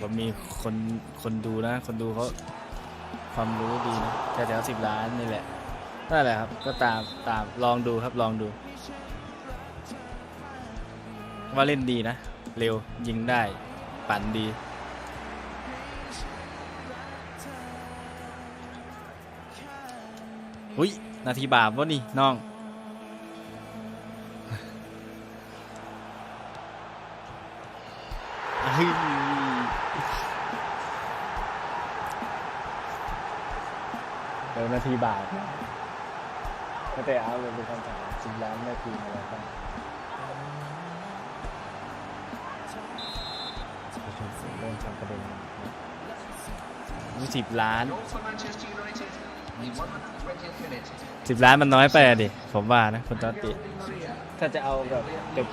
ผมมีคนคนดูนะ คนดูเขาความรู้ดีนะแถวๆสิบล้านนี่แหละนั่นแหละครับก็ตามตามลองดูครับลองดู ว่าเล่นดีนะ เร็วยิงได้ ปั่นดีอุ้ยนาทีบาปวะนี่น้องเฮ้ยเดี๋ยวนาทีบาปนะก็แต่เอาเลยเป็นคำถามสิบล้านนาทีอะไรบ้างเริ่มทำประเด็นยี่สิบล้าน Goal for Manchester United in the 120th minute. สิบล้านมันน้อยไปอะดิ ผมว่านะคุณตอตติ Di Maria. ถ้าจะเอาแบบจบ